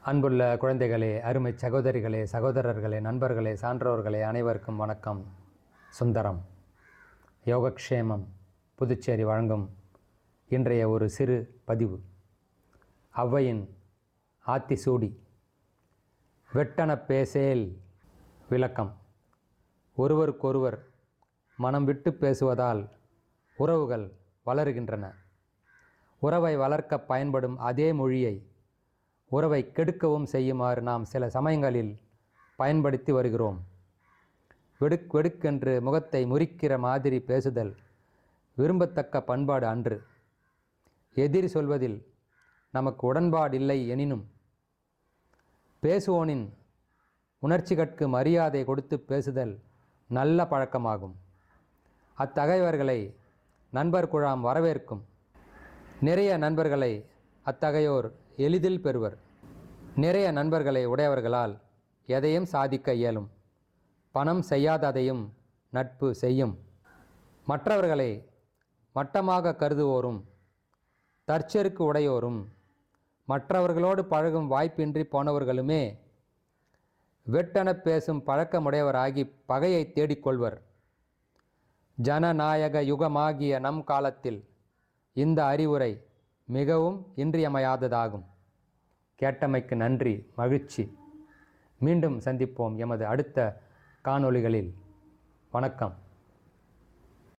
அன்புள்ள குழந்தைகளே அருமை சகோதரிகளே சகோதரர்களே நண்பர்களே சான்றோர்களே அனைவருக்கும் வணக்கம். சுந்தரம். யோகக்ஷேமம் புதுச்சேரி வழங்கும் இன்றைய ஒரு சிறு பதிவு. ஔவையின் ஆத்திசூடி. வெட்டன பேசேல் விளக்கம். ஒருவருக்கொருவர் மனம் விட்டு பேசுவதால் உறவுகள் வளருகின்றன. உறவை வளர்க்க பயன்படும் அதே மொழியை உறவை கெடுக்கவும் செய்யுமாறு நாம் சில சமயங்களில் பயன்படுத்தி வருகிறோம். வெடுக் வெடுக்கென்று முகத்தை முறிக்கிற மாதிரி பேசுதல் விரும்பத்தக்க பண்பாடு அன்று. எதிரி சொல்வதில் நமக்கு உடன்பாடில்லை எனினும் பேசுவோனின் உணர்ச்சிகட்கு மரியாதை கொடுத்து பேசுதல் நல்ல பழக்கமாகும். அத்தகையவர்களை நண்பர் குழாம் வரவேற்கும். நிறைய நண்பர்களை அத்தகையோர் எளிதில் பெறுவர். நிறைய நண்பர்களை உடையவர்களால் எதையும் சாதிக்க இயலும். பணம் செய்யாததையும் நட்பு செய்யும். மற்றவர்களை மட்டமாக கருதுவோரும் தற்செருக்கு உடையோரும் மற்றவர்களோடு பழகும் வாய்ப்பின்றி போனவர்களுமே வெட்டென பேசும் பழக்கமுடையவராகி பகையை தேடிக்கொள்வர். ஜனநாயக யுகமாகிய நம் காலத்தில் இந்த அறிவுரை மிகவும் இன்றியமையாததாகும். கேட்டமைக்கு நன்றி மகிழ்ச்சி. மீண்டும் சந்திப்போம் எமது அடுத்த காணொளிகளில். வணக்கம்.